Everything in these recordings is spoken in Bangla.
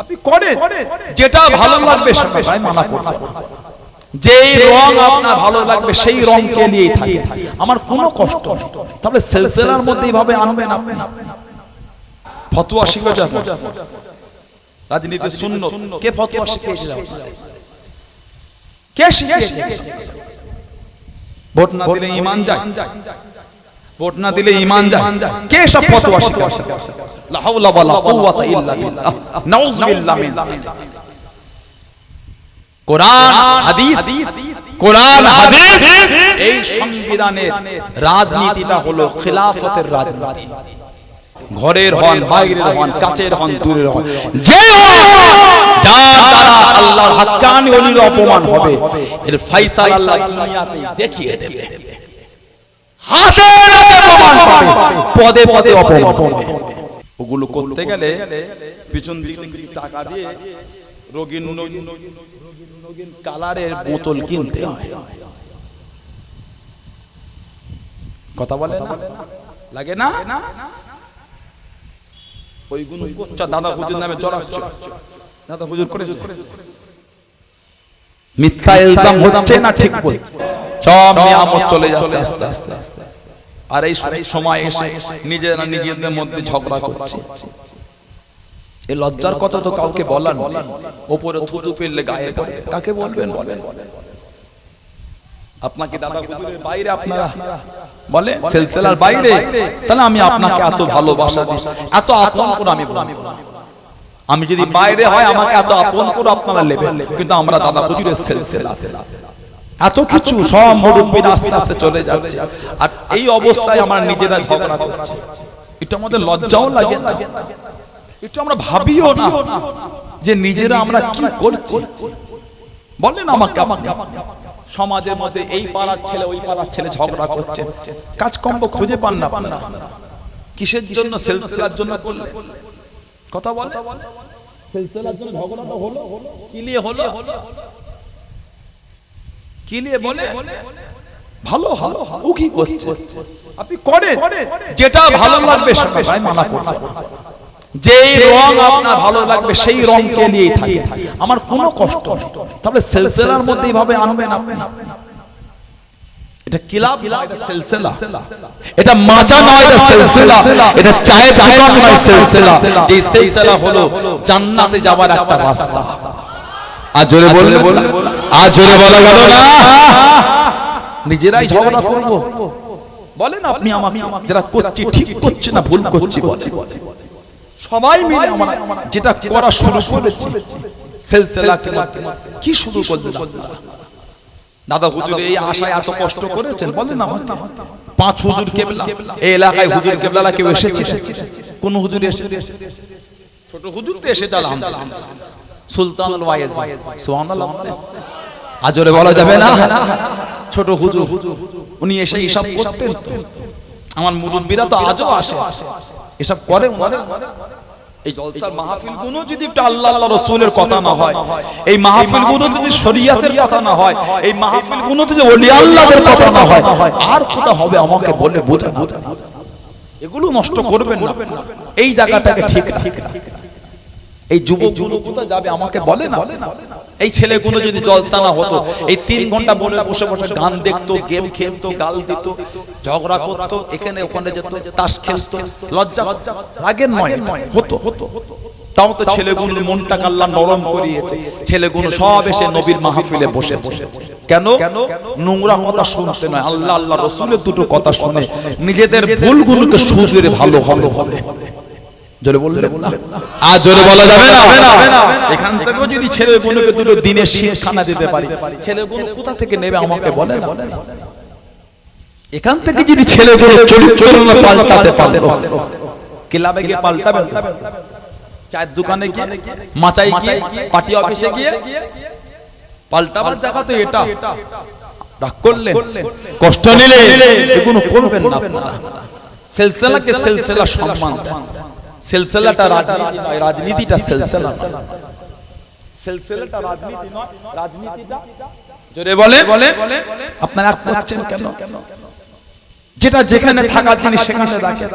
আপনি করেন। যেটা ভালো লাগবে সেটাই মানা করবেন। না। যেই রং আপনার ভালো লাগবে সেই রংকে নিয়েই থাকে আমার কোনো কষ্ট নেই। তবে সেলসেলার মধ্যে এইভাবে আনবেন আপনি। ফতোয়া শিখেছে রাজনীতি শূন্য কে ফতোয়া শিখিয়েছে আপনাদের? কে শিখিয়েছে? ভোট না দিলে ইমান যায়। ভোট না দিলে ইমান যায়। কে সব ফতোয়া শিখাচ্ছে? লা হাওলা ওয়ালা কুওয়াতা ইল্লা বিল্লাহ। নাউজ বিল্লাহ মিন কোরআন হাদিস কোরআন হাদিস। এই সংবিধানের রাজনীতিটা হলো খিলাফতের রাজনীতি। ঘরের হন বাইরের হন কাছের হন দূরের হন। যে যার দ্বারা আল্লাহর হাক্কানি ওলির অপমান হবে। এর ফাইসাল আল্লাহ দুনিয়াতে দেখিয়ে দেবে। হাতে পাবে। পদে পদে অপমান হবে। ওগুলো করতে গেলে পিছন দিকে টাকা দিয়ে রোগীর নগীন কালারের বোতল কিনতে হয়। কথা বলে না? লাগে না? ওইগুলো করছ দাদা হুজুর নামে জড়াচ্ছ। দাদা হুজুর করেছে? মিথ্যা ইলজাম হচ্ছে না ঠিক বলছে সব নিয়ামত চলে যাচ্ছে আস্তে আস্তে আস্তে। আর এই সময় এসে নিজেরা নিজেদের মধ্যে ঝগড়া করছে। এই লজ্জার কথা তো কাউকে বলার নেই ওপরে থুতু ফেললে গায়ে পড়ে। কাকে বলবেন? বলেন আপনাকে দাদা হুজুরের বাইরে আপনারা বলে, সেলসেলার বাইরে? তাহলে আমি আপনাকে এত ভালোবাসা দিই। এত আপন করে আমি বলব আমি যদি বাইরে হয়, আমাকে এত আপন করে আপনারা নেবেন। কিন্তু আমরা দাদা হুজুরের সেলসেলা। এত কিছু সব মুরব্বীর আস্তে আস্তে চলে যাচ্ছে। আর এই অবস্থায় আমরা নিজেরা ঝগড়া করছি। এটা আমাদের লজ্জাও লাগে না। এটা আমরা ভাবিও না যে নিজেরা আমরা কি করছি। বলেন আমাকে আমাকে সমাজের মধ্যে এই পাড়ার ছেলে ওই পাড়ার ছেলে ঝগড়া করছে। কাজকর্ম খুঁজে পান না আপনারা। কিসের জন্য সেলসেলার জন্য করলেন? কথা বলে সেলসেলার জন্য ঝগড়াটা হলো? কি নিয়ে হলো? কি নিয়ে বলে? ভালো ভালো ও কি করছে? আপনি করেন। যেটা ভালো লাগবে মানা রং আপনার ভালো লাগবে সেই রংকে নিয়েই থাকে। আমার কোনো কষ্ট নেই। সেলসেলার মধ্যে এইভাবে আনবেন আপনি। এটা কিলাব এটা সেলসেলা। এটা মাজা নয় এটা সেলসেলা। এটা চায়ের দোকান নয় সেলসেলা। যে সেলসেলা হলো জান্নাতে যাওয়ার একটা রাস্তা। আর জোরে বললে আর জোরে বলা গেল না। নিজেরাই ঝগড়া করব। বলেন আপনি আমাকে। যেটা করছি ঠিক করছি না ভুল করছি বলে। সবাই মিলে আমরা যেটা করা শুরু করেছি সেলসেলাকে মধ্যে কি শুরু করলেন? দাদা হুজুর এই আশায় এত কষ্ট করেছেন বলেন আমাকে। পাঁচ হুজুর কেবলা। এই এলাকায় হুজুর কেবলা কেউ এসেছে? কোন হুজুর এসেছে? ছোট হুজুর তো এসেছে আলহামদুলিল্লাহ। সুলতান আজরে বলা যাবে না? ছোট হুজুর উনি এসে হিসাব করতেন তো। আমার মুরব্বীরা তো আজও আসে। এসব করে এই জলসার মাহফিলগুলো যদি একটু আল্লাহ আল্লাহ রসুলের কথা না হয় এই মাহফিলগুলো যদি শরিয়াতের কথা না হয় এই মাহফিল যদি ওলি কথা না হয় আর কোথা হবে আমাকে বলে বোঝা এগুলো নষ্ট করবেন না। এই জায়গাটাকে ঠিক রাখেন এই যুবকগুলো কোথায় যাবে? আমাকে বলে না। এই ছেলেগুলো যদি জলসা না হতো এই তিন ঘণ্টা বলে বসে বসে গান দেখতো গেম খেলতো গাল দিত ঝগড়া করতো এখানে ওখানে যেত তাস খেলতো লজ্জা রাগের নয় হতো হতো তাও তো ছেলেগুলোর মনটা কাল্লা নরম করিয়েছে। ছেলেগুলো সব এসে নবীর মাহফিলে বসে বসে কেন? নোংরা কথা শুনতে নয়। আল্লাহ আল্লাহ রসুলের দুটো কথা শুনে নিজেদের ভুলগুলোকে সুদের ভালো ভালো বলে জোরে বললেন না। আর জোরে বলা যাবে না। এখান থেকেও যদি ছেলেগুলোকে দুটো দিনের শিক্ষা না দিতে পারি ছেলেগুলো কোথা থেকে নেবে আমাকে বলে না। এখান থেকে যদি ছেলেগুলো চরিত্র পাল্টাতে পারল ক্লাবে গিয়ে পাল্টাবে চায়ের দোকানে গিয়ে? মাচাই গিয়ে? পার্টি অফিসে গিয়ে? পাল্টাবার জায়গা তো এটা। রাগ করলেন? কষ্ট নিলে এগুলো করবেন না আপনারা। সেলসেলাকে সেলসেলা সম্মান দেন। সেলসেলাটা রাজনীতি রাজনীতিটা সেলসেলা নয়। সেলসেলাটা রাজনীতি নয়, রাজনীতিটা জোরে বলে আপনারা করছেন কেন? যেটা যেখানে থাকার জিনিস, সেখানে রাখেন।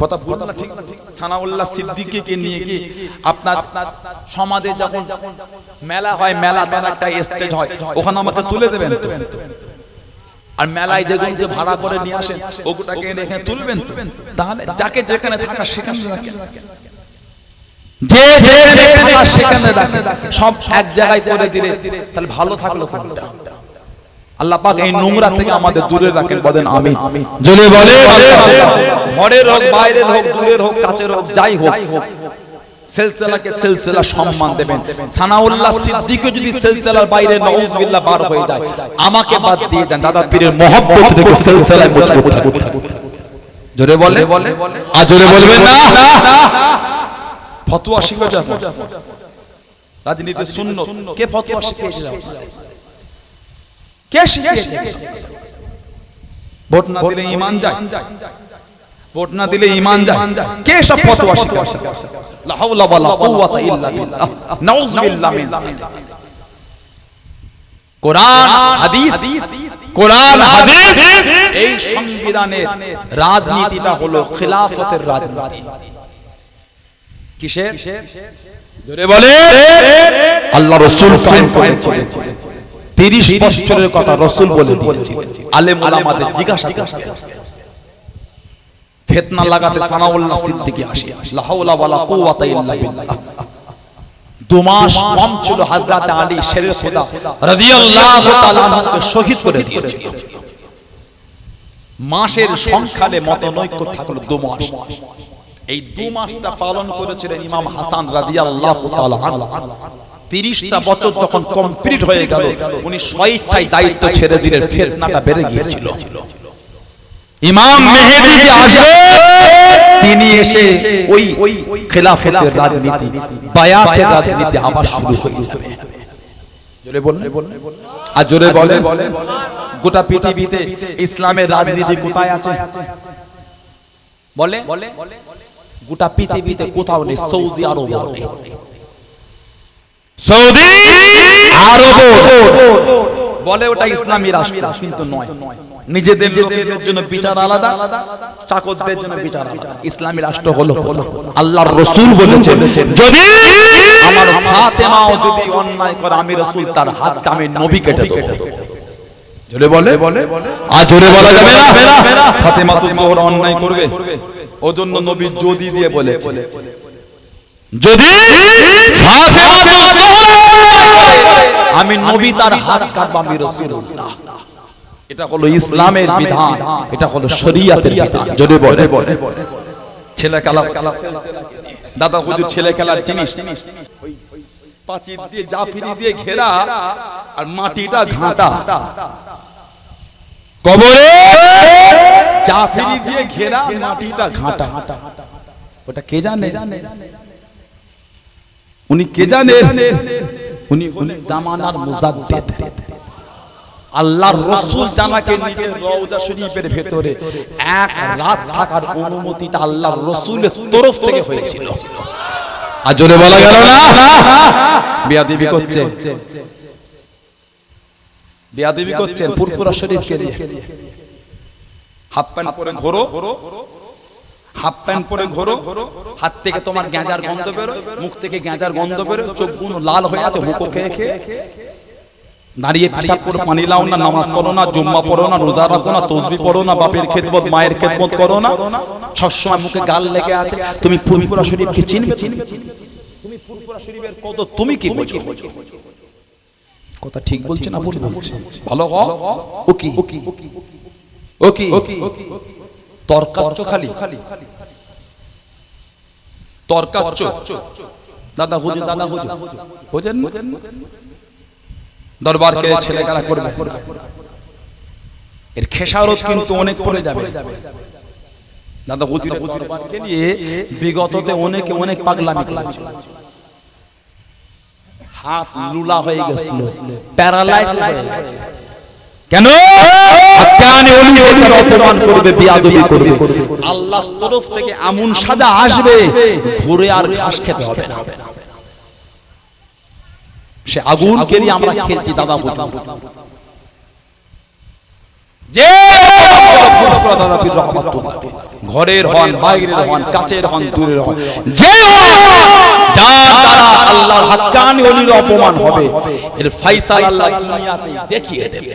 কথা ভুল না, ঠিক সানাউল্লাহ সিদ্দিকীকে নিয়ে কি আপনার সমাজে যখন মেলা হয়, মেলা তার একটা স্টেজ হয়, ওখানে আমাকে তুলে দেবেন তো? আর মেলায় যেগুলোকে ভাড়া করে নিয়ে আসেন ওগুটাকে এনে এখানে তুলবেন তো তাহলে যাকে যেখানে থাকা সেখানে রাখেন যে থাকা সেখানে রাখেন সব এক জায়গায় করে দিলে তাহলে ভালো থাকল কোনটা আল্লাহ পাক এই নোংরা থেকে আমাদের দূরে রাখেন বলেন আমি জলে বলে ঘরের হোক বাইরের হোক দূরের হোক কাছের হোক যাই হোক সেলসেলাকে সেলসেলা সম্মান দেবেন। সানাউল্লাহ সিদ্দিকও যদি সেলসেলার বাইরে নউজবিল্লাহ বার হয়ে যায়। আমাকে বাদ দিয়ে দেন। দাদা পীরের মহব্বত থেকে সেলসেলায় মজবুত থাকবে জোরে বলে? আর জোরে বলবেন না? ফতোয়া শিখেছে রাজনীতি শূন্য কে ফতোয়া শিখিয়েছে আপনাদের? কে শিখিয়েছে? ভোট না দিলে ইমান যায়। ভোট না দিলে ইমান যায়। কে সব ফতোয়া শিখাচ্ছে লা হাওলা ওয়ালা কুওয়াতা ইল্লা বিল্লাহ। নাউজ বিল্লাহ মিন কোরআন, হাদিস কোরআন, হাদিস, এই সংবিধানের রাজনীতিটা হলো খিলাফতের রাজনীতি। কিসের? জোরে বলে, আল্লাহ রসুল কায়েম করেছিলেন। তিরিশ বছরের কথা রসুল বলে দিয়েছিলেন। আলেম আমাদের জিজ্ঞাসা করবেন ফেতনা লাগাতে সানাউল্লাহ সিদ্দিকী আসি। লা হাওলা ওয়ালা কুওয়াতা ইল্লা বিল্লাহ। দু মাস কম ছিল হযরত আলী শেরে খোদা। রাদিয়াল্লাহু তাআলা আনহুকে শহীদ করে দিয়েছিল মাসের সংখ্যালে মতনৈক্য থাকল দু মাস। এই দু মাসটা পালন করেছিলেন ইমাম হাসান রাদিয়াল্লাহু তাআলা আনহু। তিরিশটা বছর যখন কমপ্লিট হয়ে গেল উনি স্বেচ্ছায় দায়িত্ব ছেড়ে দিলেন ফেতনাটা বেড়ে গিয়েছিল। ইমাম মেহেদি যে আসবে তিনি এসে ওই ওই খেলাফতের রাজনীতি বায়াতের রাজনীতি আবার শুরু হয়ে যাবে। জোরে বলুন। আর জোরে বলে গোটা পৃথিবীতে ইসলামের রাজনীতি কোথায় আছে? বলে গোটা পৃথিবীতে কোথাও নেই সৌদি আরব নেই। সৌদি আরব বলে ওটা ইসলামী রাষ্ট্র কিন্তু নয়। নিজেদের লোকেদের জন্য বিচার আলাদা চাকরদের জন্য বিচার আলাদা। ইসলামী রাষ্ট্র হলো আল্লাহর রসুল বলেছেন যদি আমার ফাতেমাও যদি অন্যায় করে আমি রসুল তার হাতটা আমি নবী কেটে দেবো। জোরে বলে? আর জোরে বলা যাবে না। ফাতেমা তো জোহর অন্যায় করবে। ও জন্য নবী যদি দিয়ে বলেছে। যদি ফাতেমা আমি নবী তার হাত কাটবো আমি রাসূলুল্লাহ। এটা হলো ইসলামের বিধান এটা হলো শরীয়তের বিধান। যদি বলে ছেলে খেলা দাদা হুজুর ছেলে খেলার জিনিস। পাঁচির দিয়ে জাফিরি দিয়ে ঘেরা আর মাটিটা ঘাটা। কবরে জাফিরি দিয়ে ঘেরা মাটিটা ঘাটা। ওটা কে জানে? উনি কে জানেন উনি হলেন জামানার মুজাদ্দেদ। আল্লাহর রসুল জানাকে নিজের রওজা শরীফের ভেতরে এক রাত থাকার অনুমতিটা আল্লাহর রসুলের তরফ থেকে হয়েছিল। আর জোরে বলা গেল না? বিয়াদিবি করছে। বিয়াদিবি করছেন পুরপুরা শরীফকে নিয়ে। হাফ প্যান্ট পরে ঘোরো। হাফ প্যান্ট পরে ঘোরো হাত থেকে তোমার গ্যাঁজার গন্ধ বেরো মুখ থেকে গ্যাঁজার গন্ধ বেরো চোখগুলো লাল হয়ে আছে হুকো খেয়ে খেয়ে। দাঁড়িয়ে পেশাব করে পানি লাও না নামাজ পড়ো না জুম্মা পড়ো না রোজা রাখো না তসবি পড়ো না বাপের খেদমত মায়ের খেদমত করো না। সবসময় মুখে গাল লেগে আছে তুমি ফুরফুরা শরীফকে চিনবে চিনবে তুমি? ফুরফুরা শরীফের কত তুমি কি বোঝো? কথা ঠিক বলছে না ভুল বলছে ভালো হ ও কি ও কি তরকাচ্ছ খালি তরকাচ্ছ। দাদা হুজুর দাদা হুজুর। বোঝেন দরবারকে ছেলে খেলা করবে। এর খেসারত কিন্তু অনেক পড়ে যাবে। দাদা হুজুরের দরবারকে নিয়ে বিগততে অনেকে অনেক পাগলামি করেছে। হাত লুলা হয়ে গেছিল। প্যারালাইজ হয়ে গেছে। কেন? অপমান করবে বেয়াদবি করবে। আল্লাহর তরফ থেকে এমন সাজা আসবে ঘুরে আর ঘাস খেতে হবে না। সে আগুন কেলি আমরা খেলছি দাদা হুজুর যে দাদা পীর রহমাতুল্লাহ ঘরের হন বাইরের হন কাছের হন দূরের হন। যে যার দ্বারা আল্লাহর হাক্কানি ওলির অপমান হবে এর ফাইসাল আল্লাহ দুনিয়াতে দেখিয়ে দেবে।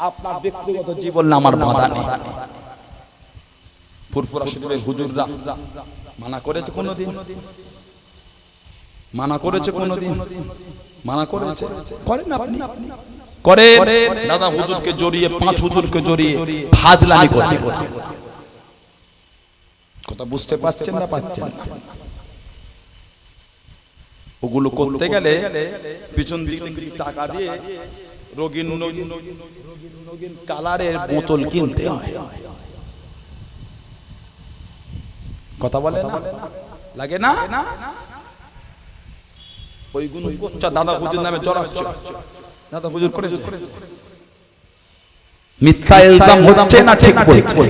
আপনার ব্যক্তিগত জীবন আমার বাধা নেই। ফুরফুরা হুজুররা মানা করেছে কোনোদিন? মানা করেছে কোনোদিন? মানা করেছে? করেন আপনি। করে দাদা হুজুরকে জড়িয়ে, পাঁচ হুজুরকে জড়িয়ে করবে কথা বুঝতে পারছেন না পাচ্ছেন না? ওগুলো করতে গেলে পিছন দিকে টাকা দিয়ে নগীন নগীন কালারের বোতল কিনতে হয়। কথা বলে না? লাগে না? ওই গুণ কোচ্চা দাদা হুজুর নামে জড়াচ্ছ। দাদা হুজুর করেছে? মিথ্যা ইলজাম হচ্ছে না ঠিক বলছে?